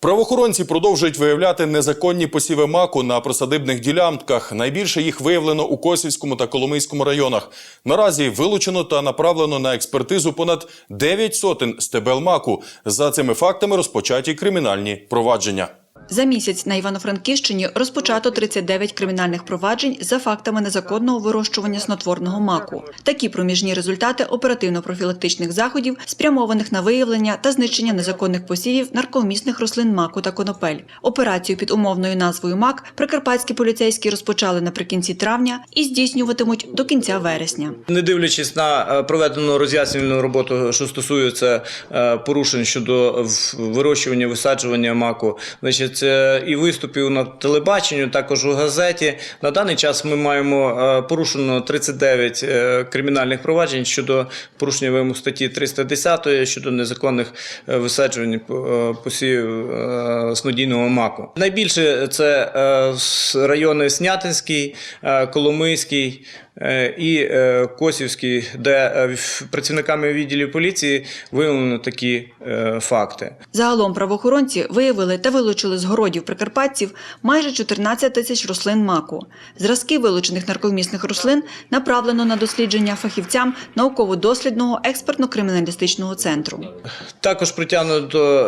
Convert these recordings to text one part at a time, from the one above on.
Правоохоронці продовжують виявляти незаконні посіви маку на присадибних ділянках. Найбільше їх виявлено у Косівському та Коломийському районах. Наразі вилучено та направлено на експертизу понад 9 сотень стебел маку. За цими фактами розпочаті кримінальні провадження. За місяць на Івано-Франківщині розпочато 39 кримінальних проваджень за фактами незаконного вирощування снотворного маку. Такі проміжні результати оперативно-профілактичних заходів, спрямованих на виявлення та знищення незаконних посівів наркомісних рослин маку та конопель. Операцію під умовною назвою МАК прикарпатські поліцейські розпочали наприкінці травня і здійснюватимуть до кінця вересня. Не дивлячись на е, проведену роз'яснювальну роботу, що стосується е, порушень щодо вирощування, висаджування маку, значить, е, і виступів на телебаченню, також у газеті. На даний час ми маємо е, порушено 39 е, кримінальних проваджень щодо порушення вимог статті 310 щодо незаконних е, висаджувань посівів е, снодійного маку. Найбільше це райони Снятинський, Коломийський і Косівський, де працівниками відділів поліції виявлено такі факти. Загалом правоохоронці виявили та вилучили з городів прикарпатців майже 14 тисяч рослин маку. Зразки вилучених наркомісних рослин направлено на дослідження фахівцям науково-дослідного експертно-криміналістичного центру. Також притягнуто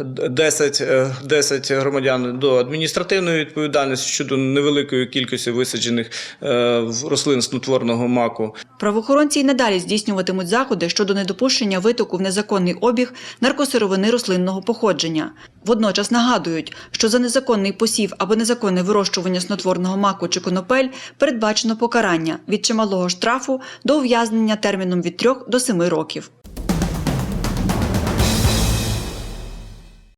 е, 10, е, 10 громадян до адміністративної відповідальності щодо невеликої кількості висаджених е, рослин снотворного маку. Правоохоронці й надалі здійснюватимуть заходи щодо недопущення витоку в незаконний обіг наркосировини рослинного походження. Водночас нагадують, що за незаконний посів або незаконне вирощування снотворного маку чи конопель передбачено покарання від чималого штрафу до ув'язнення терміном від 3 до 7 років.